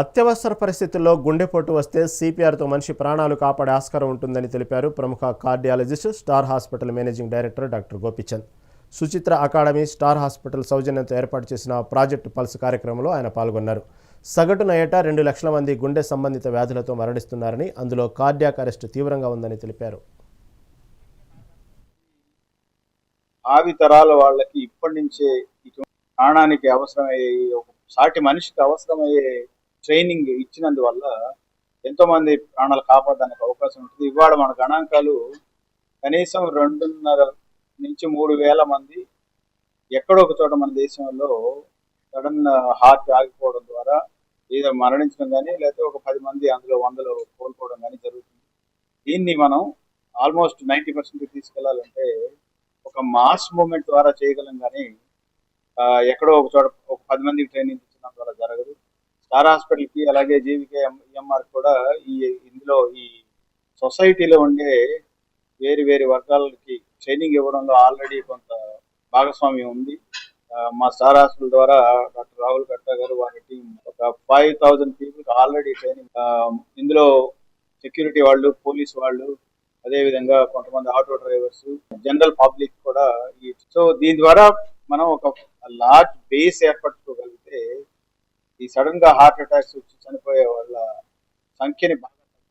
అత్యవసర పరిస్థితుల్లో గుండెపోటు వస్తే సిపిఆర్తో మనిషి ప్రాణాలు కాపాడే ఆస్కారం ఉంటుందని తెలిపారు ప్రముఖ cardiologist Star Hospital managing director doctor Gopichand. Suchitra academy Star Hospital సౌజన్యంతో ఏర్పాటు చేసిన ప్రాజెక్టు పల్స్ కార్యక్రమంలో ఆయన పాల్గొన్నారు. సగటున ఏటా రెండు లక్షల మంది గుండె సంబంధిత వ్యాధులతో మరణిస్తున్నారని అందులో కార్డియాక్ అరెస్ట్ తీవ్రంగా ఉందని తెలిపారు. ఆవి తరాల వాళ్ళకి ఇప్పటి నుంచే ప్రాణానికి అవసరమయ్యే ఒక సాటి మనిషికి అవసరమయ్యే ట్రైనింగ్ ఇచ్చినందువల్ల ఎంతో మంది ప్రాణాలు కాపాడడానికి అవకాశం ఉంటుంది. ఇవాళ మన గణాంకాలు కనీసం రెండున్నర నుంచి మూడు వేల మంది ఎక్కడో ఒక చోట మన దేశంలో సడన్ హార్ట్ ఆగిపోవడం ద్వారా ఏదో మరణించడం కానీ లేకపోతే ఒక పది మంది అందులో వందలు కోల్పోవడం కానీ జరుగుతుంది. దీన్ని మనం ఆల్మోస్ట్ నైంటీ పర్సెంట్ తీసుకెళ్ళాలంటే ఒక మాస్ మూమెంట్ ద్వారా చేయగలం కానీ ఎక్కడో ఒక చోట ఒక పది మందికి ట్రైనింగ్ ఇచ్చడం ద్వారా జరగదు. స్టార్ హాస్పిటల్కి అలాగే జీవికే ఎంఆర్ కూడా ఈ ఇందులో ఈ సొసైటీలో ఉండే వేరు వేరు వర్గాలకి ట్రైనింగ్ ఇవ్వడంలో ఆల్రెడీ కొంత భాగస్వామ్యం ఉంది. మా స్టార్ హాస్పిటల్ ద్వారా డాక్టర్ రాహుల్ కట్టా గారు వారి టీం ఒక five thousand people already training ఇందులో సెక్యూరిటీ వాళ్ళు పోలీస్ వాళ్ళు అదే విధంగా కొంతమంది ఆటో డ్రైవర్స్ జనరల్ పబ్లిక్ కూడా ఈ సో దీని ద్వారా మనం ఒక లార్జ్ బేస్ ఏర్పాటు ఈ సడన్గా హార్ట్ అటాక్స్ వచ్చి చనిపోయే వాళ్ళ సంఖ్యని బాగా